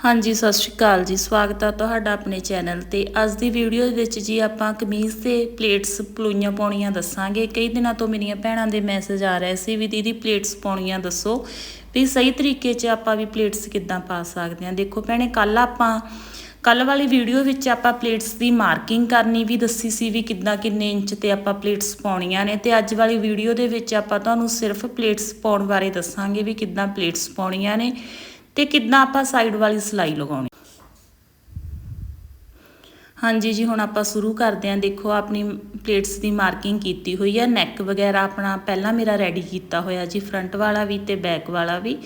ਹਾਂਜੀ, ਸਤਿ ਸ਼੍ਰੀ ਅਕਾਲ ਜੀ। ਸਵਾਗਤ ਹੈ ਤੁਹਾਡਾ ਆਪਣੇ ਚੈਨਲ ਤੇ। ਅੱਜ ਦੀ ਵੀਡੀਓ ਦੇ ਵਿੱਚ ਜੀ ਆਪਾਂ ਕਮੀਜ਼ ਤੇ ਪਲੇਟਸ ਪਲੋਈਆਂ ਪਾਉਣੀਆਂ ਦੱਸਾਂਗੇ। ਕਈ ਦਿਨਾਂ ਤੋਂ ਮੇਰੀਆਂ ਭੈਣਾਂ ਦੇ ਮੈਸੇਜ ਆ ਰਹੇ ਸੀ ਵੀ, ਦੀਦੀ, ਪਲੇਟਸ ਪਾਉਣੀਆਂ ਦੱਸੋ ਵੀ ਸਹੀ ਤਰੀਕੇ 'ਚ ਆਪਾਂ ਵੀ ਪਲੇਟਸ ਕਿੱਦਾਂ ਪਾ ਸਕਦੇ ਹਾਂ? ਦੇਖੋ ਭੈਣੇ ਕੱਲ ਆਪਾਂ ਕੱਲ ਵਾਲੀ ਵੀਡੀਓ ਵਿੱਚ ਆਪਾਂ ਪਲੇਟਸ ਦੀ ਮਾਰਕਿੰਗ ਕਰਨੀ ਵੀ ਦੱਸੀ ਸੀ ਵੀ ਕਿੱਦਾਂ ਕਿੰਨੇ ਇੰਚ ਤੇ ਆਪਾਂ ਪਲੇਟਸ ਪਾਉਣੀਆਂ ਨੇ। ਤੇ ਅੱਜ ਵਾਲੀ ਵੀਡੀਓ ਦੇ ਵਿੱਚ ਆਪਾਂ ਤੁਹਾਨੂੰ ਸਿਰਫ ਪਲੇਟਸ ਪਾਉਣ ਬਾਰੇ ਦੱਸਾਂਗੇ ਵੀ ਕਿੱਦਾਂ ਪਲੇਟਸ ਪਾਉਣੀਆਂ ਨੇ। ਤੇ ਕਿੱਦਾਂ ਆਪਾਂ ਸਾਈਡ ਵਾਲੀ ਸਿਲਾਈ ਲਗਾਉਣੀ? ਹਾਂਜੀ ਜੀ, ਹੁਣ ਆਪਾਂ ਸ਼ੁਰੂ ਕਰਦੇ ਹਾਂ। ਦੇਖੋ, ਆਪਣੀ ਪਲੇਟਸ ਦੀ ਮਾਰਕਿੰਗ ਕੀਤੀ ਹੋਈ ਹੈ ਨੈਕ ਵਗੈਰਾ ਆਪਣਾ ਪਹਿਲਾਂ ਮੇਰਾ ਰੈਡੀ ਕੀਤਾ ਹੋਇਆ ਜੀ ਫਰੰਟ ਵਾਲਾ ਵੀ ਤੇ ਬੈਕ ਵਾਲਾ ਵੀ।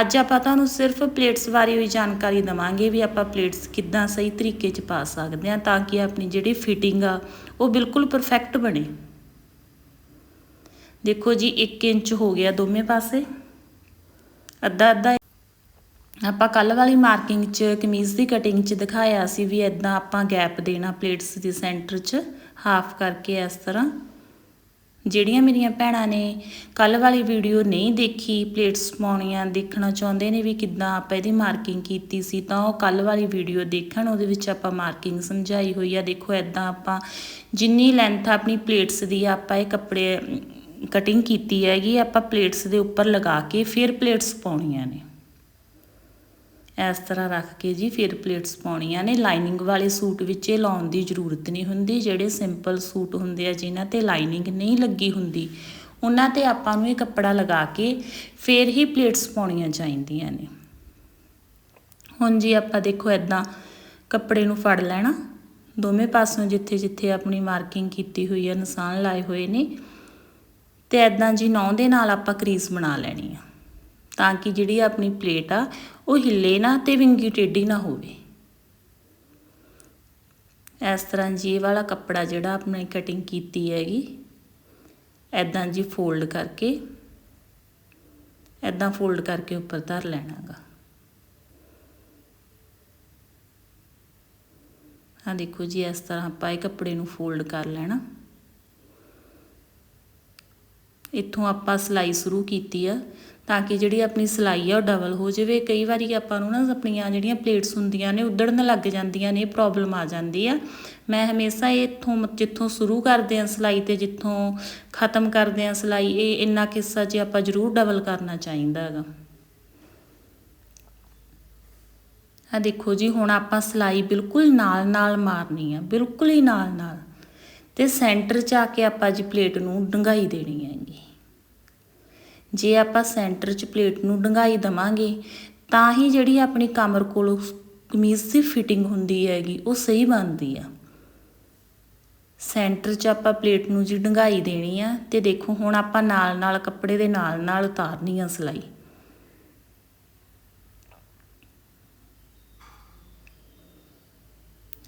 ਅੱਜ ਆਪਾਂ ਤੁਹਾਨੂੰ ਸਿਰਫ ਪਲੇਟਸ ਬਾਰੇ ਹੋਈ ਜਾਣਕਾਰੀ ਦਵਾਂਗੇ ਵੀ ਆਪਾਂ ਪਲੇਟਸ ਕਿੱਦਾਂ ਸਹੀ ਤਰੀਕੇ 'ਚ ਪਾ ਸਕਦੇ ਹਾਂ ਤਾਂ ਕਿ ਆਪਣੀ ਜਿਹੜੀ ਫਿਟਿੰਗ ਆ, ਉਹ ਬਿਲਕੁਲ ਪਰਫੈਕਟ ਬਣੇ। ਦੇਖੋ ਜੀ 1 ਇੰਚ ਹੋ ਗਿਆ ਦੋਵੇਂ ਪਾਸੇ। ਅੱਧਾ ਅੱਧਾ ਆਪਾਂ ਕੱਲ ਵਾਲੀ ਮਾਰਕਿੰਗ 'ਚ, ਕਮੀਜ਼ ਦੀ ਕਟਿੰਗ 'ਚ ਦਿਖਾਇਆ ਸੀ ਵੀ ਇਦਾਂ ਆਪਾਂ ਗੈਪ ਦੇਣਾ ਪਲੇਟਸ ਦੇ ਸੈਂਟਰ 'ਚ ਹਾਫ ਕਰਕੇ ਇਸ ਤਰ੍ਹਾਂ। ਜਿਹੜੀਆਂ ਮੇਰੀਆਂ ਭੈਣਾਂ ਨੇ ਕੱਲ ਵਾਲੀ ਵੀਡੀਓ ਨਹੀਂ ਦੇਖੀ ਪਲੇਟਸ ਪਾਉਣੀਆਂ ਦੇਖਣਾ ਚਾਹੁੰਦੇ ਨੇ ਵੀ ਕਿੱਦਾਂ ਆਪਾਂ ਇਹਦੀ ਮਾਰਕਿੰਗ ਕੀਤੀ ਸੀ, ਤਾਂ ਉਹ ਕੱਲ ਵਾਲੀ ਵੀਡੀਓ ਦੇਖਣ, ਉਹਦੇ ਵਿੱਚ ਆਪਾਂ ਮਾਰਕਿੰਗ ਸਮਝਾਈ ਹੋਈ ਆ। ਦੇਖੋ ਇਦਾਂ ਆਪਾਂ ਜਿੰਨੀ ਲੈਂਥ ਆਪਣੀ ਪਲੇਟਸ ਦੀ, ਆਪਾਂ ਇਹ ਕੱਪੜੇ ਕਟਿੰਗ ਕੀਤੀ ਹੈਗੀ, ਆਪਾਂ ਪਲੇਟਸ ਦੇ ਉੱਪਰ ਲਗਾ ਕੇ ਫਿਰ ਪਲੇਟਸ ਪਾਉਣੀਆਂ ਨੇ। ਇਸ ਤਰ੍ਹਾਂ ਰੱਖ ਕੇ ਜੀ ਫਿਰ ਪਲੇਟਸ ਪਾਉਣੀਆਂ ਨੇ। ਲਾਈਨਿੰਗ ਵਾਲੇ ਸੂਟ ਵਿੱਚ ਇਹ ਲਾਉਣ ਦੀ ਜ਼ਰੂਰਤ ਨਹੀਂ ਹੁੰਦੀ। ਜਿਹੜੇ ਸਿੰਪਲ ਸੂਟ ਹੁੰਦੇ ਆ ਜਿਨ੍ਹਾਂ ਤੇ ਲਾਈਨਿੰਗ ਨਹੀਂ ਲੱਗੀ ਹੁੰਦੀ, ਉਹਨਾਂ ਤੇ ਆਪਾਂ ਨੂੰ ਇਹ ਕੱਪੜਾ ਲਗਾ ਕੇ ਫਿਰ ਹੀ ਪਲੇਟਸ ਪਾਉਣੀਆਂ ਚਾਹੀਦੀਆਂ ਨੇ। ਹੁਣ ਜੀ ਆਪਾਂ ਦੇਖੋ ਇਦਾਂ ਕੱਪੜੇ ਨੂੰ ਫੜ ਲੈਣਾ। ਦੋਵੇਂ ਪਾਸਿਓਂ ਜਿੱਥੇ ਜਿੱਥੇ ਆਪਣੀ ਮਾਰਕਿੰਗ ਕੀਤੀ ਹੋਈ ਹੈ ਨਿਸ਼ਾਨ ਲਾਏ ਹੋਏ ਨੇ। ਤੇ ਇਦਾਂ ਜੀ ਨੌ ਦੇ ਨਾਲ ਆਪਾਂ ਕਰੀਸ ਬਣਾ ਲੈਣੀ ਆ। ਤਾਂ ਕਿ ਜਿਹੜੀ ਆਪਣੀ ਪਲੇਟ ਆ, ਉਹ ਹਿੱਲੇ ਨਾ ਤੇ ਵਿੰਗੀ ਟੇਢੀ ਨਾ ਹੋਵੇ। ਇਸ ਤਰ੍ਹਾਂ ਜੀ ਇਹ ਵਾਲਾ ਕੱਪੜਾ ਜਿਹੜਾ ਆਪਣੀ ਕਟਿੰਗ ਕੀਤੀ ਹੈਗੀ ਐਦਾਂ ਜੀ ਫੋਲਡ ਕਰਕੇ ਐਦਾਂ ਫੋਲਡ ਕਰਕੇ ਉੱਪਰ ਧਰ ਲੈਣਾਗਾ। ਆ ਦੇਖੋ ਜੀ, ਇਸ ਤਰ੍ਹਾਂ ਆਪਾਂ ਇਹ ਕੱਪੜੇ ਨੂੰ ਫੋਲਡ ਕਰ ਲੈਣਾ। ਇੱਥੋਂ ਆਪਾਂ ਸਿਲਾਈ ਸ਼ੁਰੂ ਕੀਤੀ ਆ ਤਾਂ ਕਿ ਜਿਹੜੀ ਆਪਣੀ ਸਿਲਾਈ ਆ ਉਹ ਡਬਲ ਹੋ ਜਾਵੇ। ਕਈ ਵਾਰੀ ਆਪਾਂ ਨੂੰ ਨਾ ਆਪਣੀਆਂ ਜਿਹੜੀਆਂ ਪਲੇਟਸ ਹੁੰਦੀਆਂ ਨੇ, ਉਧੜਨ ਲੱਗ ਜਾਂਦੀਆਂ ਨੇ ਪ੍ਰੋਬਲਮ ਆ ਜਾਂਦੀ ਆ। ਮੈਂ ਹਮੇਸ਼ਾ ਇੱਥੋਂ ਜਿੱਥੋਂ ਸ਼ੁਰੂ ਕਰਦੇ ਆ ਸਿਲਾਈ ਤੇ ਜਿੱਥੋਂ ਖਤਮ ਕਰਦੇ ਆ ਸਿਲਾਈ, ਇਹ ਇੰਨਾ ਕਿੱਸਾ ਜੇ ਆਪਾਂ ਜ਼ਰੂਰ ਡਬਲ ਕਰਨਾ ਚਾਹੀਦਾ ਹੈਗਾ। ਆ ਦੇਖੋ ਜੀ, ਹੁਣ ਆਪਾਂ ਸਿਲਾਈ ਬਿਲਕੁਲ ਨਾਲ ਨਾਲ ਮਾਰਨੀ ਆ, ਬਿਲਕੁਲ ਹੀ ਨਾਲ ਨਾਲ। ਤੇ ਸੈਂਟਰ 'ਚ ਆ ਕੇ ਆਪਾਂ ਜੀ ਪਲੇਟ ਨੂੰ ਡੰਗਾਈ ਦੇਣੀ ਹੈਗੀ ਜੇ ਆਪਾਂ ਸੈਂਟਰ 'ਚ ਪਲੇਟ ਨੂੰ ਡੰਗਾਈ ਦਵਾਂਗੇ, ਤਾਂ ਹੀ ਜਿਹੜੀ ਆਪਣੀ ਕਮਰ ਕੋਲੋਂ ਕਮੀਜ਼ ਦੀ ਫਿਟਿੰਗ ਹੁੰਦੀ ਹੈਗੀ, ਉਹ ਸਹੀ ਬਣਦੀ ਆ। ਸੈਂਟਰ 'ਚ ਆਪਾਂ ਪਲੇਟ ਨੂੰ ਜੀ ਡੰਗਾਈ ਦੇਣੀ ਆ, ਤੇ ਦੇਖੋ ਹੁਣ ਆਪਾਂ ਨਾਲ ਨਾਲ ਕੱਪੜੇ ਦੇ ਨਾਲ ਨਾਲ ਉਤਾਰਨੀ ਆ ਸਿਲਾਈ।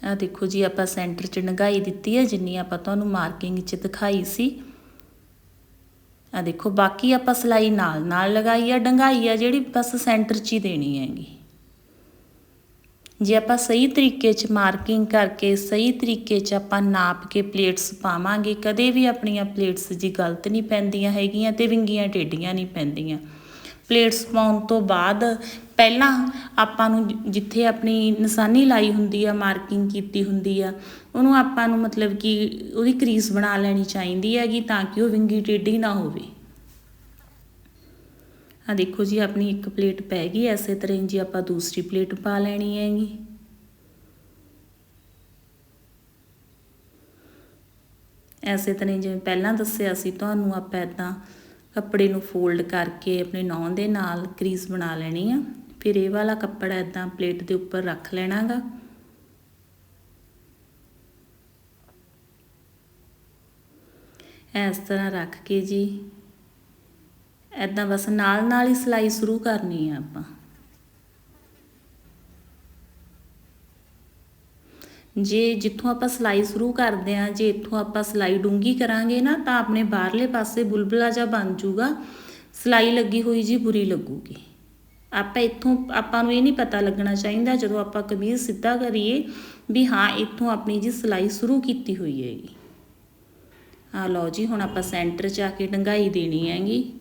ਆ ਦੇਖੋ ਜੀ, ਆਪਾਂ ਸੈਂਟਰ 'ਚ ਡੰਗਾਈ ਦਿੱਤੀ ਹੈ ਜਿੰਨੀ ਆਪਾਂ ਤੁਹਾਨੂੰ ਮਾਰਕਿੰਗ 'ਚ ਦਿਖਾਈ ਸੀ। ਆ ਦੇਖੋ, ਬਾਕੀ ਆਪਾਂ ਸਲਾਈ ਨਾਲ ਨਾਲ ਲਗਾਈ ਆ, ਡੰਗਾਈ ਆ, ਜਿਹੜੀ ਬਸ ਸੈਂਟਰ 'ਚ ਹੀ ਦੇਣੀ ਹੈਗੀ। ਜੇ ਆਪਾਂ ਸਹੀ ਤਰੀਕੇ 'ਚ ਮਾਰਕਿੰਗ ਕਰਕੇ, ਸਹੀ ਤਰੀਕੇ 'ਚ ਆਪਾਂ ਨਾਪ ਕੇ ਪਲੇਟਸ ਪਾਵਾਂਗੇ, ਕਦੇ ਵੀ ਆਪਣੀਆਂ ਪਲੇਟਸ ਜੀ ਗਲਤ ਨਹੀਂ ਪੈਂਦੀਆਂ ਹੈਗੀਆਂ ਤੇ ਵਿੰਗੀਆਂ ਟੇਡੀਆਂ ਨਹੀਂ ਪੈਂਦੀਆਂ। ਪਲੇਟਸ ਪਾਉਣ ਤੋਂ ਬਾਅਦ ਪਹਿਲਾਂ ਆਪਾਂ ਨੂੰ ਜਿੱਥੇ ਆਪਣੀ ਨਿਸ਼ਾਨੀ ਲਾਈ ਹੁੰਦੀ ਆ ਮਾਰਕਿੰਗ ਕੀਤੀ ਹੁੰਦੀ ਆ, ਉਹਨੂੰ ਆਪਾਂ ਨੂੰ ਮਤਲਬ ਕਿ ਉਹਦੀ ਕਰੀਸ ਬਣਾ ਲੈਣੀ ਚਾਹੀਦੀ ਹੈਗੀ ਤਾਂ ਕਿ ਉਹ ਵਿੰਗੀ ਟੇਢੀ ਨਾ ਹੋਵੇ। ਆ ਦੇਖੋ ਜੀ, ਆਪਣੀ ਇੱਕ ਪਲੇਟ ਪੈ ਗਈ, ਐਸੇ ਤਰ੍ਹਾਂ ਜੀ ਆਪਾਂ ਦੂਸਰੀ ਪਲੇਟ ਪਾ ਲੈਣੀ ਹੈਗੀ। ਐਸੇ ਤਰ੍ਹਾਂ ਜਿਵੇਂ ਪਹਿਲਾਂ ਦੱਸਿਆ ਸੀ ਤੁਹਾਨੂੰ ਆਪਾਂ ਇਦਾਂ ਕੱਪੜੇ ਨੂੰ ਫੋਲਡ ਕਰਕੇ ਆਪਣੇ ਨੌਂ ਦੇ ਨਾਲ ਕਰੀਸ ਬਣਾ ਲੈਣੀ ਆ। ਫਿਰ ਇਹ ਵਾਲਾ ਕੱਪੜਾ ਇਦਾਂ ਪਲੇਟ ਦੇ ਉੱਪਰ ਰੱਖ ਲੈਣਾਗਾ। ਇਸ ਤਰ੍ਹਾਂ ਰੱਖ ਕੇ ਜੀ। ਇਦਾਂ ਬਸ ਨਾਲ ਨਾਲ ਹੀ ਸਿਲਾਈ ਸ਼ੁਰੂ ਕਰਨੀ ਆ ਆਪਾਂ। ਜੇ ਜਿੱਥੋਂ ਆਪਾਂ ਸਿਲਾਈ ਸ਼ੁਰੂ ਕਰਦੇ ਆ ਜੇ ਇੱਥੋਂ ਆਪਾਂ ਸਿਲਾਈ ਡੂੰਗੀ ਕਰਾਂਗੇ ਨਾ, ਤਾਂ ਆਪਣੇ ਬਾਹਰਲੇ ਪਾਸੇ ਬੁਲਬੁਲਾ ਜਿਹਾ ਬਣ ਜੂਗਾ। ਸਿਲਾਈ ਲੱਗੀ ਹੋਈ ਜੀ, ਬੁਰੀ ਲੱਗੂਗੀ। ਆਪਾਂ ਇੱਥੋਂ, ਆਪਾਂ ਨੂੰ ਇਹ ਨਹੀਂ ਪਤਾ ਲੱਗਣਾ ਚਾਹੀਦਾ ਜਦੋਂ ਆਪਾਂ ਕਮੀਜ਼ ਸਿੱਧਾ ਕਰੀਏ ਵੀ ਹਾਂ, ਇੱਥੋਂ ਆਪਣੀ ਜੀ ਸਿਲਾਈ ਸ਼ੁਰੂ ਕੀਤੀ ਹੋਈ ਹੈਗੀ। ਆ ਲਓ ਜੀ, ਹੁਣ ਆਪਾਂ ਸੈਂਟਰ 'ਚ ਆ ਕੇ ਡੰਗਾਈ ਦੇਣੀ ਹੈਗੀ।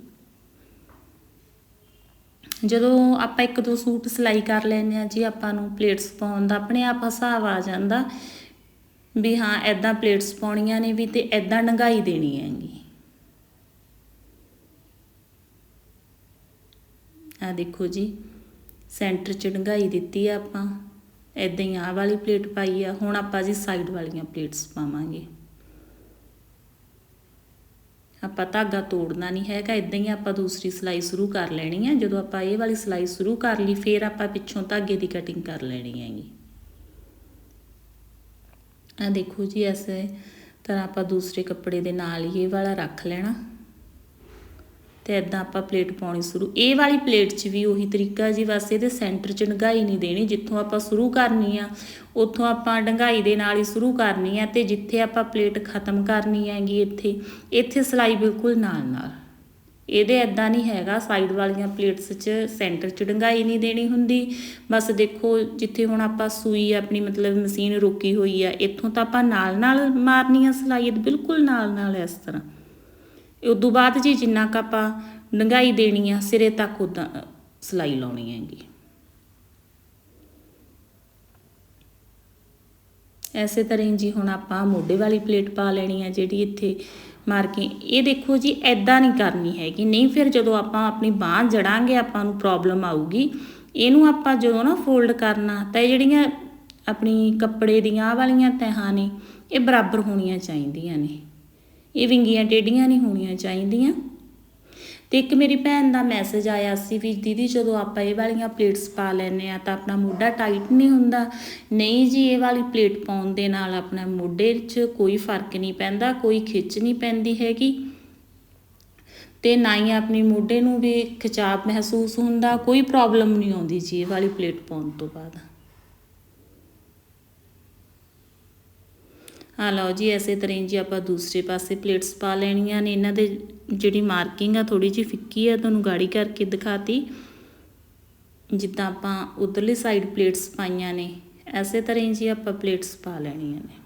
ਜਦੋਂ ਆਪਾਂ ਇੱਕ ਦੋ ਸੂਟ ਸਿਲਾਈ ਕਰ ਲੈਂਦੇ ਆ ਜੀ, ਆਪਾਂ ਨੂੰ ਪਲੇਟਸ ਪਾਉਣ ਦਾ ਆਪਣੇ ਆਪ ਹਿਸਾਬ ਆ ਜਾਂਦਾ ਵੀ ਹਾਂ ਐਦਾਂ ਪਲੇਟਸ ਪਾਉਣੀਆਂ ਨੇ ਵੀ ਤੇ ਐਦਾਂ ਡੰਗਾਈ ਦੇਣੀ ਹੈਗੀ। ਆ ਦੇਖੋ ਜੀ ਸੈਂਟਰ ਚ ਡੰਗਾਈ ਦਿੱਤੀ ਆ ਆਪਾਂ ਐਦਾਂ ਹੀ ਆਹ ਵਾਲੀ ਪਲੇਟ ਪਾਈ ਆ, ਹੁਣ ਆਪਾਂ ਜੀ ਸਾਈਡ ਵਾਲੀਆਂ ਪਲੇਟਸ ਪਾਵਾਂਗੇ। ਆਪਾਂ ਧਾਗਾ ਤੋੜਨਾ ਨਹੀਂ ਹੈਗਾ ਇਦਾਂ ਹੀ ਆਪਾਂ ਦੂਸਰੀ ਸਿਲਾਈ ਸ਼ੁਰੂ ਕਰ ਲੈਣੀ ਹੈ ਜਦੋਂ ਆਪਾਂ ਇਹ ਵਾਲੀ ਸਿਲਾਈ ਸ਼ੁਰੂ ਕਰ ਲਈ, ਫਿਰ ਆਪਾਂ ਪਿੱਛੋਂ ਧਾਗੇ ਦੀ ਕਟਿੰਗ ਕਰ ਲੈਣੀ ਹੈਗੀ। ਆ ਦੇਖੋ ਜੀ, ਐਸੇ ਤਰ੍ਹਾਂ ਆਪਾਂ ਦੂਸਰੇ ਕੱਪੜੇ ਦੇ ਨਾਲ ਹੀ ਇਹ ਵਾਲਾ ਰੱਖ ਲੈਣਾ। ਤੇ ਇਦਾਂ ਆਪਾਂ ਪਲੇਟ ਪਾਉਣੀ ਸ਼ੁਰੂ। ਇਹ ਵਾਲੀ ਪਲੇਟ 'ਚ ਵੀ ਉਹੀ ਤਰੀਕਾ ਜੀ, ਬਸ ਇਹਦੇ ਸੈਂਟਰ 'ਚ ਡੰਗਾਈ ਨਹੀਂ ਦੇਣੀ, ਜਿੱਥੋਂ ਆਪਾਂ ਸ਼ੁਰੂ ਕਰਨੀ ਆ, ਉੱਥੋਂ ਆਪਾਂ ਡੰਗਾਈ ਦੇ ਨਾਲ ਹੀ ਸ਼ੁਰੂ ਕਰਨੀ ਆ ਤੇ ਜਿੱਥੇ ਆਪਾਂ ਪਲੇਟ ਖਤਮ ਕਰਨੀ ਹੈਗੀ ਇੱਥੇ ਇੱਥੇ ਸਿਲਾਈ ਬਿਲਕੁਲ ਨਾਲ ਨਾਲ ਇਹਦੇ ਐਦਾਂ ਨਹੀਂ ਹੈਗਾ ਸਾਈਡ ਵਾਲੀਆਂ ਪਲੇਟਸ 'ਚ ਸੈਂਟਰ 'ਚ ਡੰਗਾਈ ਨਹੀਂ ਦੇਣੀ ਹੁੰਦੀ। ਬਸ ਦੇਖੋ, ਜਿੱਥੇ ਹੁਣ ਆਪਾਂ ਸੂਈ ਆਪਣੀ ਮਤਲਬ ਮਸ਼ੀਨ ਰੋਕੀ ਹੋਈ ਆ, ਇੱਥੋਂ ਤਾਂ ਆਪਾਂ ਨਾਲ ਨਾਲ ਮਾਰਨੀ ਆ ਸਿਲਾਈ ਬਿਲਕੁਲ ਨਾਲ ਨਾਲ ਇਸ ਤਰ੍ਹਾਂ। ਉਦੋਂ ਬਾਅਦ ਜੀ ਜਿੰਨਾ ਕ ਆਪਾਂ ਡੰਗਾਈ ਦੇਣੀ ਆ, ਸਿਰੇ ਤੱਕ ਉਦਾਂ ਸਿਲਾਈ ਲਾਉਣੀ ਹੈਗੀ। ਐਸੇ ਤਰ੍ਹਾਂ ਹੀ ਜੀ ਹੁਣ ਆਪਾਂ ਮੋਢੇ ਵਾਲੀ ਪਲੇਟ ਪਾ ਲੈਣੀ ਆ ਜਿਹੜੀ ਇੱਥੇ ਮਾਰਕਿੰਗ ਇਹ ਦੇਖੋ ਜੀ ਐਦਾਂ ਨਹੀਂ ਕਰਨੀ ਹੈਗੀ। ਨਹੀਂ ਫਿਰ ਜਦੋਂ ਆਪਾਂ ਆਪਣੀ ਬਾਹ ਜੜਾਂਗੇ, ਆਪਾਂ ਨੂੰ ਪ੍ਰੋਬਲਮ ਆਊਗੀ। ਇਹਨੂੰ ਆਪਾਂ ਜਦੋਂ ਨਾ ਫੋਲਡ ਕਰਨਾ, ਤਾਂ ਇਹ ਜਿਹੜੀਆਂ ਆਪਣੀ ਕੱਪੜੇ ਦੀਆਂ ਵਾਲੀਆਂ ਤਹਾਂ ਨੇ, ਇਹ ਬਰਾਬਰ ਹੋਣੀਆਂ ਚਾਹੀਦੀਆਂ ਨੇ। ਇਹ ਵਿੰਗੀਆਂ ਟੇਡੀਆਂ ਨਹੀਂ ਹੋਣੀਆਂ ਚਾਹੀਦੀਆਂ। ਤੇ ਇੱਕ ਮੇਰੀ ਭੈਣ ਦਾ ਮੈਸੇਜ ਆਇਆ ਸੀ ਵੀ ਦੀਦੀ ਜਦੋਂ ਆਪਾਂ ਇਹ ਵਾਲੀਆਂ ਪਲੇਟਸ ਪਾ ਲੈਨੇ ਆ ਤਾਂ ਆਪਣਾ ਮੋਢਾ ਟਾਈਟ ਨਹੀਂ ਹੁੰਦਾ। ਨਹੀਂ ਜੀ, ਇਹ ਵਾਲੀ ਪਲੇਟ ਪਾਉਣ ਦੇ ਨਾਲ ਆਪਣਾ ਮੋਢੇ 'ਚ ਕੋਈ ਫ਼ਰਕ ਨਹੀਂ ਪੈਂਦਾ, ਕੋਈ ਖਿੱਚ ਨਹੀਂ ਪੈਂਦੀ ਹੈਗੀ। ਤੇ ਨਾ ਹੀ ਆਪਣੇ ਮੋਢੇ ਨੂੰ ਵੀ ਖਿਚਾਵ ਮਹਿਸੂਸ ਹੁੰਦਾ, ਕੋਈ ਪ੍ਰੋਬਲਮ ਨਹੀਂ ਆਉਂਦੀ ਜੀ ਇਹ ਵਾਲੀ ਪਲੇਟ ਪਾਉਣ ਤੋਂ ਬਾਅਦ। ਆ ਲਓ ਜੀ, ਐਸੇ ਤਰ੍ਹਾਂ ਜੀ ਆਪਾਂ ਦੂਸਰੇ ਪਾਸੇ ਪਲੇਟਸ ਪਾ ਲੈਣੀਆਂ ਨੇ। ਇਹਨਾਂ ਦੇ ਜਿਹੜੀ ਮਾਰਕਿੰਗ ਆ ਥੋੜੀ ਜਿਹੀ ਫਿੱਕੀ ਆ, ਤੁਹਾਨੂੰ ਗਾੜੀ ਕਰਕੇ ਦਿਖਾਤੀ। ਜਿੱਦਾਂ ਆਪਾਂ ਉਧਰਲੀ ਸਾਈਡ ਪਲੇਟਸ ਪਾਈਆਂ ਨੇ, ਐਸੇ ਤਰ੍ਹਾਂ ਜੀ ਆਪਾਂ ਪਲੇਟਸ ਪਾ ਲੈਣੀਆਂ ਨੇ।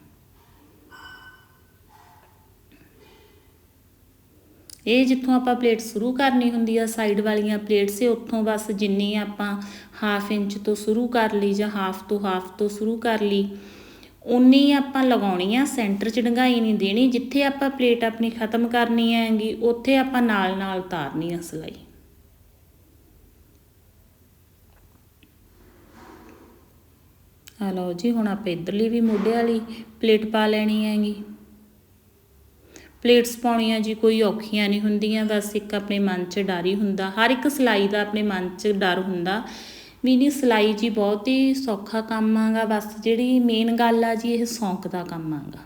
ਇਹ ਜਿੱਥੋਂ ਆਪਾਂ ਪਲੇਟ ਸ਼ੁਰੂ ਕਰਨੀ ਹੁੰਦੀ ਆ ਸਾਈਡ ਵਾਲੀਆਂ ਪਲੇਟਸ ਸੇ ਉੱਥੋਂ ਬਸ ਜਿੰਨੀ ਆਪਾਂ ਹਾਫ ਇੰਚ ਤੋਂ ਸ਼ੁਰੂ ਕਰ ਲਈ ਜਾਂ ਹਾਫ ਤੋਂ ਹਾਫ ਤੋਂ ਸ਼ੁਰੂ ਕਰ ਲਈ। ਉਨੀ ਆਪਾਂ ਲਗਾਉਣੀ ਆ, ਸੈਂਟਰ 'ਚ ਡੰਗਾਈ ਨਹੀਂ ਦੇਣੀ, ਜਿੱਥੇ ਆਪਾਂ ਪਲੇਟ ਆਪਣੀ ਖਤਮ ਕਰਨੀ ਹੈਗੀ, ਉੱਥੇ ਆਪਾਂ ਨਾਲ ਨਾਲ ਉਤਾਰਨੀ ਆ ਸਿਲਾਈ। ਆ ਲਓ ਜੀ, ਹੁਣ ਆਪਾਂ ਇਧਰਲੀ ਵੀ ਮੋਢੇ ਵਾਲੀ ਪਲੇਟ ਪਾ ਲੈਣੀ ਹੈਗੀ। ਪਲੇਟਸ ਪਾਉਣੀਆਂ ਜੀ ਕੋਈ ਔਖੀਆਂ ਨਹੀਂ ਹੁੰਦੀਆਂ, ਬਸ ਇੱਕ ਆਪਣੇ ਮਨ 'ਚ ਡਰ ਹੀ ਹੁੰਦਾ। ਹਰ ਇੱਕ ਸਿਲਾਈ ਦਾ ਆਪਣੇ ਮਨ 'ਚ ਡਰ ਹੁੰਦਾ। ਵੀ ਨਹੀਂ ਸਿਲਾਈ ਜੀ ਬਹੁਤ ਹੀ ਸੌਖਾ ਕੰਮ ਆਗਾ, ਬਸ ਜਿਹੜੀ ਮੇਨ ਗੱਲ ਆ ਜੀ ਇਹ ਸ਼ੌਂਕ ਦਾ ਕੰਮ ਆਗਾ।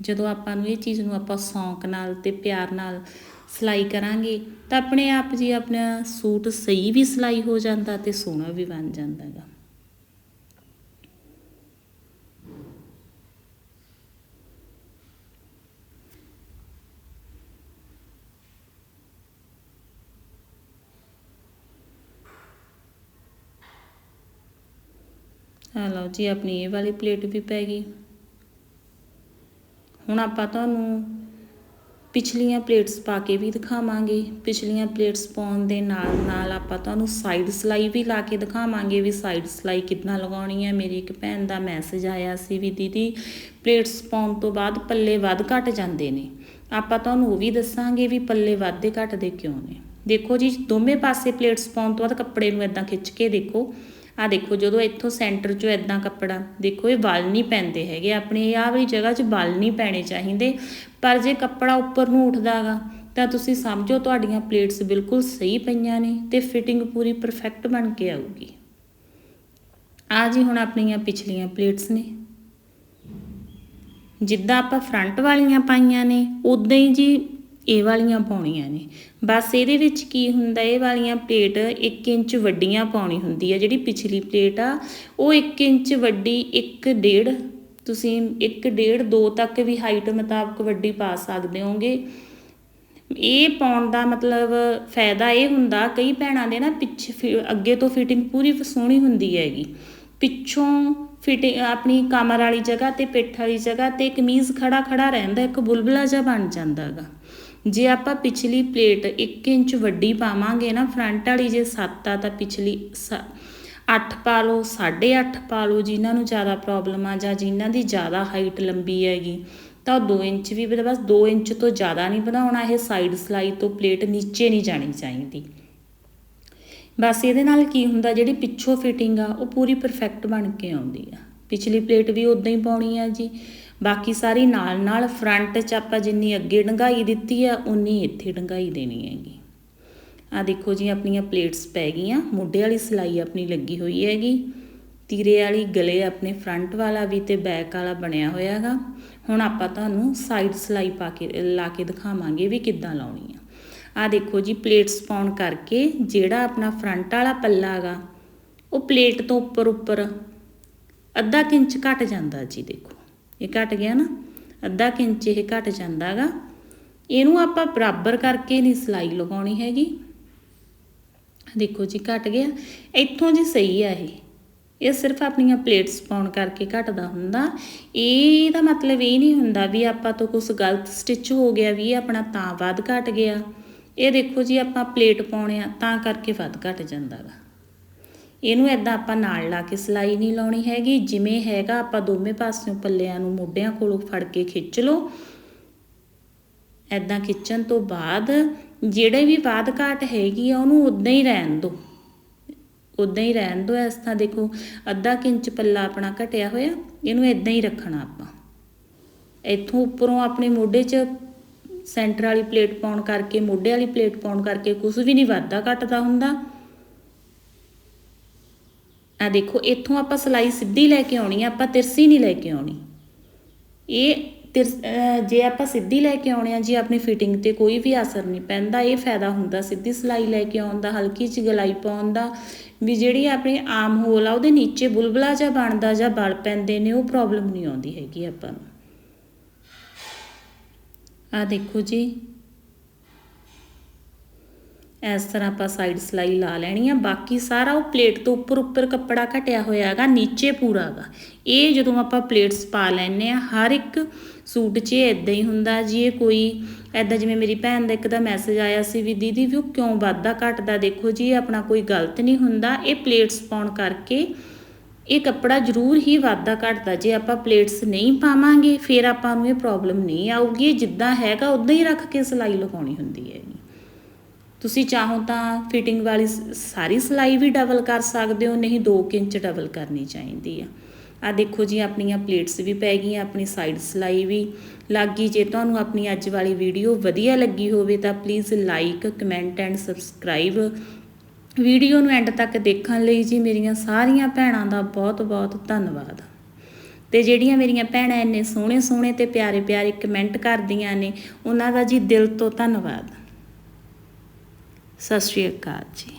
ਜਦੋਂ ਆਪਾਂ ਨੂੰ ਇਹ ਚੀਜ਼ ਨੂੰ ਆਪਾਂ ਸ਼ੌਂਕ ਨਾਲ ਤੇ ਪਿਆਰ ਨਾਲ ਸਿਲਾਈ ਕਰਾਂਗੇ, ਤਾਂ ਆਪਣੇ ਆਪ ਜੀ ਆਪਣਾ ਸੂਟ ਸਹੀ ਵੀ ਸਿਲਾਈ ਹੋ ਜਾਂਦਾ ਤੇ ਸੋਹਣਾ ਵੀ ਬਣ ਜਾਂਦਾ ਆ ਲਓ ਜੀ, ਆਪਣੀ ਇਹ ਵਾਲੀ ਪਲੇਟ ਵੀ ਪੈ ਗਈ। ਹੁਣ ਆਪਾਂ ਤੁਹਾਨੂੰ ਪਿਛਲੀਆਂ ਪਲੇਟਸ ਪਾ ਕੇ ਵੀ ਦਿਖਾਵਾਂਗੇ। ਪਿਛਲੀਆਂ ਪਲੇਟਸ ਪਾਉਣ ਦੇ ਨਾਲ ਨਾਲ ਆਪਾਂ ਤੁਹਾਨੂੰ ਸਾਈਡ ਸਲਾਈ ਵੀ ਲਾ ਕੇ ਦਿਖਾਵਾਂਗੇ ਵੀ ਸਾਈਡ ਸਲਾਈ ਕਿੰਨਾ ਲਗਾਉਣੀ ਹੈ। ਮੇਰੀ ਇੱਕ ਭੈਣ ਦਾ ਮੈਸੇਜ ਆਇਆ ਸੀ ਵੀ ਦੀਦੀ ਪਲੇਟਸ ਪਾਉਣ ਤੋਂ ਬਾਅਦ ਪੱਲੇ ਵੱਧ ਘਟ ਜਾਂਦੇ ਨੇ। ਆਪਾਂ ਤੁਹਾਨੂੰ ਉਹ ਵੀ ਦੱਸਾਂਗੇ ਵੀ ਪੱਲੇ ਵੱਧਦੇ ਘਟਦੇ ਕਿਉਂ ਨੇ। ਦੇਖੋ ਜੀ, ਦੋਵੇਂ ਪਾਸੇ ਪਲੇਟਸ ਪਾਉਣ ਤੋਂ ਬਾਅਦ ਕੱਪੜੇ ਨੂੰ ਇਦਾਂ ਖਿੱਚ ਕੇ ਦੇਖੋ। ਆ ਦੇਖੋ, ਜਦੋਂ ਇੱਥੋਂ ਸੈਂਟਰ 'ਚੋਂ ਇਦਾਂ ਕੱਪੜਾ, ਦੇਖੋ ਇਹ ਵਲ ਨਹੀਂ ਪੈਂਦੇ ਹੈਗੇ। ਆਪਣੇ ਆਹ ਵਾਲੀ ਜਗ੍ਹਾ 'ਚ ਵਲ ਨਹੀਂ ਪੈਣੇ ਚਾਹੀਦੇ। ਪਰ ਜੇ ਕੱਪੜਾ ਉੱਪਰ ਨੂੰ ਉੱਠਦਾਗਾ ਤਾਂ ਤੁਸੀਂ ਸਮਝੋ ਤੁਹਾਡੀਆਂ ਪਲੇਟਸ ਬਿਲਕੁਲ ਸਹੀ ਪਈਆਂ ਨੇ ਤੇ ਫਿਟਿੰਗ ਪੂਰੀ ਪਰਫੈਕਟ ਬਣ ਕੇ ਆਊਗੀ। ਆ ਜੀ ਹੁਣ ਆਪਣੀਆਂ ਪਿਛਲੀਆਂ ਪਲੇਟਸ ਨੇ। ਜਿੱਦਾਂ ਆਪਾਂ ਫਰੰਟ ਵਾਲੀਆਂ ਪਾਈਆਂ ਨੇ ਉਦਾਂ ਹੀ ਜੀ ਇਹ ਵਾਲੀਆਂ ਪਾਉਣੀਆਂ ਨੇ। ਬਸ ਇਹਦੇ ਵਿੱਚ ਕੀ ਹੁੰਦਾ, ਇਹ ਵਾਲੀਆਂ ਪਲੇਟ 1 ਇੰਚ ਵੱਡੀਆਂ ਪਾਉਣੀ ਹੁੰਦੀ ਹੈ ਜਿਹੜੀ ਪਿਛਲੀ ਪਲੇਟ ਆ, ਉਹ 1 ਇੰਚ ਵੱਡੀ 1.5 ਤੁਸੀਂ 1.5 2 ਤੱਕ ਵੀ ਹਾਈਟ ਮੁਤਾਬਕ ਵੱਡੀ ਪਾ ਸਕਦੇ ਹੋਗੇ ਇਹ ਪਾਉਣ ਦਾ ਮਤਲਬ ਫਾਇਦਾ ਇਹ ਹੁੰਦਾ, ਕਈ ਭੈਣਾਂ ਦੇ ਨਾ ਪਿੱਛੇ ਅੱਗੇ ਤੋਂ ਫਿਟਿੰਗ ਪੂਰੀ ਸੋਹਣੀ ਹੁੰਦੀ ਹੈਗੀ। ਪਿੱਛੋਂ ਫਿਟਿੰਗ ਆਪਣੀ ਕਮਰ ਵਾਲੀ ਜਗ੍ਹਾ ਤੇ ਪਿੱਠ ਵਾਲੀ ਜਗ੍ਹਾ ਤੇ ਕਮੀਜ਼ ਖੜਾ ਖੜਾ ਰਹਿੰਦਾ, ਇੱਕ ਬੁਲਬੁਲਾ ਜਿਹਾ ਬਣ ਜਾਂਦਾ ਹੈਗਾ। ਜੇ ਆਪਾਂ ਪਿਛਲੀ ਪਲੇਟ 1 ਇੰਚ ਵੱਡੀ ਪਾਵਾਂਗੇ ਨਾ ਫਰੰਟ ਵਾਲੀ ਜੇ 7 ਆ, ਤਾਂ ਪਿਛਲੀ 8 ਪਾ ਲਓ 8.5 ਪਾ ਲਓ, ਜਿਨ੍ਹਾਂ ਨੂੰ ਜ਼ਿਆਦਾ ਪ੍ਰੋਬਲਮ ਆ ਜਾਂ ਜਿਨ੍ਹਾਂ ਦੀ ਜ਼ਿਆਦਾ ਹਾਈਟ ਲੰਬੀ ਹੈਗੀ, ਤਾਂ 2 ਇੰਚ ਵੀ ਬਸ 2 ਇੰਚ ਤੋਂ ਜ਼ਿਆਦਾ ਨਹੀਂ ਵਧਾਉਣਾ ਇਹ ਸਾਈਡ ਸਲਾਈ ਤੋਂ ਪਲੇਟ ਨੀਚੇ ਨਹੀਂ ਜਾਣੀ ਚਾਹੀਦੀ। ਬਸ ਇਹਦੇ ਨਾਲ ਕੀ ਹੁੰਦਾ, ਜਿਹੜੀ ਪਿੱਛੋਂ ਫਿਟਿੰਗ ਆ, ਉਹ ਪੂਰੀ ਪਰਫੈਕਟ ਬਣ ਕੇ ਆਉਂਦੀ ਆ। ਪਿਛਲੀ ਪਲੇਟ ਵੀ ਉਦਾਂ ਹੀ ਪਾਉਣੀ ਆ ਜੀ। ਬਾਕੀ ਸਾਰੀ ਨਾਲ ਨਾਲ ਫਰੰਟ 'ਚ ਆਪਾਂ ਜਿੰਨੀ ਅੱਗੇ ਡੰਗਾਈ ਦਿੱਤੀ ਆ ਉਨੀ ਇੱਥੇ ਡੰਗਾਈ ਦੇਣੀ ਹੈਗੀ। ਆ ਦੇਖੋ ਜੀ, ਆਪਣੀਆਂ ਪਲੇਟਸ ਪੈ ਗਈਆਂ। ਮੋਢੇ ਵਾਲੀ ਸਲਾਈ ਆਪਣੀ ਲੱਗੀ ਹੋਈ ਹੈਗੀ। ਤੀਰੇ ਵਾਲੀ ਗਲੇ ਆਪਣੇ ਫਰੰਟ ਵਾਲਾ ਵੀ ਤੇ ਬੈਕ ਵਾਲਾ ਬਣਿਆ ਹੋਇਆਗਾ ਹੁਣ ਆਪਾਂ ਤੁਹਾਨੂੰ ਸਾਈਡ ਸਲਾਈ ਪਾ ਕੇ, ਲਾ ਕੇ ਦਿਖਾਵਾਂਗੇ ਵੀ ਕਿੱਦਾਂ ਲਾਉਣੀ ਆ। ਆ ਦੇਖੋ ਜੀ ਪਲੇਟਸ ਪਾਉਣ ਕਰਕੇ ਜਿਹੜਾ ਆਪਣਾ ਫਰੰਟ ਵਾਲਾ ਪੱਲਾ ਹੈਗਾ, ਉਹ ਪਲੇਟ ਤੋਂ ਉੱਪਰ ਉੱਪਰ ਅੱਧਾ ਕੁ ਇੰਚ ਘਟ ਜਾਂਦਾ ਜੀ, ਦੇਖੋ। ਇਹ ਘਟ ਗਿਆ ਨਾ, ਅੱਧਾ ਕਿੰਚ ਇੰਚ ਇਹ ਘਟ ਜਾਂਦਾਗਾ। ਇਹਨੂੰ ਆਪਾਂ ਬਰਾਬਰ ਕਰਕੇ ਨਹੀਂ ਸਲਾਈ ਲਗਾਉਣੀ ਹੈਗੀ। ਦੇਖੋ ਜੀ, ਘਟ ਗਿਆ। ਇੱਥੋਂ ਜੀ ਸਹੀ ਆ ਇਹ। ਇਹ ਸਿਰਫ ਆਪਣੀਆਂ ਪਲੇਟਸ ਪਾਉਣ ਕਰਕੇ ਘਟਦਾ ਹੁੰਦਾ। ਇਹਦਾ ਮਤਲਬ ਇਹ ਨਹੀਂ ਹੁੰਦਾ ਵੀ ਆਪਾਂ ਤੋਂ ਕੁਝ ਗਲਤ ਸਟਿਚ ਹੋ ਗਿਆ ਵੀ ਇਹ ਆਪਣਾ ਤਾਂ ਵੱਧ ਘਟ ਗਿਆ। ਇਹ ਦੇਖੋ ਜੀ, ਆਪਾਂ ਪਲੇਟ ਪਾਉਣੇ ਆ ਤਾਂ ਕਰਕੇ ਵੱਧ ਘਟ ਜਾਂਦਾ ਗਾ ਇਹਨੂੰ ਐਦਾਂ ਆਪਾਂ ਨਾਲ ਲਾ ਕੇ ਸਲਾਈ ਨਹੀਂ ਲਾਉਣੀ ਹੈਗੀ, ਜਿਵੇਂ ਹੈਗਾ ਆਪਾਂ ਦੋਵੇਂ ਪਾਸਿਓਂ ਪੱਲਿਆਂ ਨੂੰ ਮੋਢਿਆਂ ਕੋਲੋਂ ਫੜ ਕੇ ਖਿੱਚ ਲਓ। ਐਦਾਂ ਖਿੱਚਣ ਤੋਂ ਬਾਅਦ ਜਿਹੜੇ ਵੀ ਬਾਦ ਘਾਟ ਹੈਗੀ ਆ ਉਹਨੂੰ ਉਦਾਂ ਹੀ ਰਹਿਣ ਦਿਓ ਉਦਾਂ ਹੀ ਰਹਿਣ ਦਿਓ ਇਸ ਤਰ੍ਹਾਂ ਦੇਖੋ ਅੱਧਾ ਕਿੰਚ ਪੱਲਾ ਆਪਣਾ ਘਟਿਆ ਹੋਇਆ, ਇਹਨੂੰ ਇਦਾਂ ਹੀ ਰੱਖਣਾ ਆਪਾਂ। ਇੱਥੋਂ ਉੱਪਰੋਂ ਆਪਣੇ ਮੋਢੇ 'ਚ ਸੈਂਟਰ ਵਾਲੀ ਪਲੇਟ ਪਾਉਣ ਕਰਕੇ, ਮੋਢੇ ਵਾਲੀ ਪਲੇਟ ਪਾਉਣ ਕਰਕੇ ਕੁਝ ਵੀ ਨਹੀਂ ਵਾਧਾ ਘਟਦਾ ਹੁੰਦਾ। ਆ ਦੇਖੋ, ਇੱਥੋਂ ਆਪਾਂ ਸਲਾਈ ਸਿੱਧੀ ਲੈ ਕੇ ਆਉਣੀ ਆ, ਆਪਾਂ ਤਿਰਸੀ ਨਹੀਂ ਲੈ ਕੇ ਆਉਣੀ। ਇਹ ਤਿਰਸ ਜੇ ਆਪਾਂ ਸਿੱਧੀ ਲੈ ਕੇ ਆਉਣੇ ਆ, ਜੀ ਆਪਣੀ ਫਿਟਿੰਗ ਤੇ ਕੋਈ ਵੀ ਅਸਰ ਨਹੀਂ ਪੈਂਦਾ, ਇਹ ਫਾਇਦਾ ਹੁੰਦਾ ਸਿੱਧੀ ਸਲਾਈ ਲੈ ਕੇ ਆਉਣ ਦਾ, ਹਲਕੀ ਜਿਹੀ ਗਲਾਈ ਪਾਉਣ ਦਾ। ਵੀ ਜਿਹੜੀ ਆਪਣੀ ਆਮ ਹੋਲ ਆ, ਉਹਦੇ ਨੀਚੇ ਬੁਲਬੁਲਾ ਜਿਹਾ ਬਣਦਾ ਜਾਂ ਬਲ ਪੈਂਦੇ ਨੇ, ਉਹ ਪ੍ਰੋਬਲਮ ਨਹੀਂ ਆਉਂਦੀ ਹੈਗੀ ਆਪਾਂ ਨੂੰ। ਆ ਦੇਖੋ ਜੀ ਇਸ ਤਰ੍ਹਾਂ ਆਪਾਂ ਸਾਈਡ ਸਲਾਈ ਲਾ ਲੈਣੀ ਆ। ਬਾਕੀ ਸਾਰਾ ਉਹ ਪਲੇਟ ਤੋਂ ਉੱਪਰ ਉੱਪਰ ਕੱਪੜਾ ਘਟਿਆ ਹੋਇਆ ਹੈਗਾ, ਨੀਚੇ ਪੂਰਾ ਹੈਗਾ। ਇਹ ਜਦੋਂ ਆਪਾਂ ਪਲੇਟਸ ਪਾ ਲੈਨੇ ਆ, ਹਰ ਇੱਕ ਸੂਟ 'ਚ ਇਦਾਂ ਹੀ ਹੁੰਦਾ ਜੀ, ਇਹ ਕੋਈ ਐਦਾਂ ਜਿਵੇਂ ਮੇਰੀ ਭੈਣ ਦਾ ਇੱਕ ਦਾ ਮੈਸੇਜ ਆਇਆ ਸੀ ਵੀ, ਦੀਦੀ, ਵੀ ਉਹ ਕਿਉਂ ਵੱਧਦਾ ਘਟਦਾ? ਦੇਖੋ ਜੀ, ਇਹ ਆਪਣਾ ਕੋਈ ਗਲਤ ਨਹੀਂ ਹੁੰਦਾ। ਇਹ ਪਲੇਟਸ ਪਾਉਣ ਕਰਕੇ ਇਹ ਕੱਪੜਾ ਜ਼ਰੂਰ ਹੀ ਵਾਧਾ ਘਟਦਾ। ਜੇ ਆਪਾਂ ਪਲੇਟਸ ਨਹੀਂ ਪਾਵਾਂਗੇ, ਫਿਰ ਆਪਾਂ ਨੂੰ ਇਹ ਪ੍ਰੋਬਲਮ ਨਹੀਂ ਆਊਗੀ। ਜਿੱਦਾਂ ਹੈਗਾ ਉਦਾਂ ਹੀ ਰੱਖ ਕੇ ਸਿਲਾਈ ਲਗਾਉਣੀ ਹੁੰਦੀ ਹੈ ਤੁਸੀਂ ਚਾਹੋ ਤਾਂ ਫਿਟਿੰਗ ਵਾਲੀ ਸਾਰੀ ਸਿਲਾਈ ਵੀ ਡਬਲ ਕਰ ਸਕਦੇ ਹੋ, ਨਹੀਂ 2 ਇੰਚ ਡਬਲ ਕਰਨੀ ਚਾਹੀਦੀ ਆ। ਆ ਦੇਖੋ ਜੀ, ਆਪਣੀਆਂ ਪਲੇਟਸ ਵੀ ਪੈ ਗਈਆਂ, ਆਪਣੀ ਸਾਈਡ ਸਿਲਾਈ ਵੀ ਲੱਗ ਗਈ। ਜੇ ਤੁਹਾਨੂੰ ਆਪਣੀ ਅੱਜ ਵਾਲੀ ਵੀਡੀਓ ਵਧੀਆ ਲੱਗੀ ਹੋਵੇ ਤਾਂ please like comment and subscribe video ਨੂੰ ਐਂਡ ਤੱਕ ਦੇਖਣ ਲਈ ਜੀ ਮੇਰੀਆਂ ਸਾਰੀਆਂ ਭੈਣਾਂ ਦਾ ਬਹੁਤ ਬਹੁਤ ਧੰਨਵਾਦ। ਤੇ ਜਿਹੜੀਆਂ ਮੇਰੀਆਂ ਭੈਣਾਂ ਇੰਨੇ ਸੋਹਣੇ ਸੋਹਣੇ ਤੇ ਪਿਆਰੇ ਪਿਆਰੇ ਕਮੈਂਟ ਕਰਦੀਆਂ ਨੇ, ਉਹਨਾਂ ਦਾ ਜੀ ਦਿਲ ਤੋਂ ਧੰਨਵਾਦ। ਸਤਿ ਸ਼੍ਰੀ ਅਕਾਲ ਜੀ।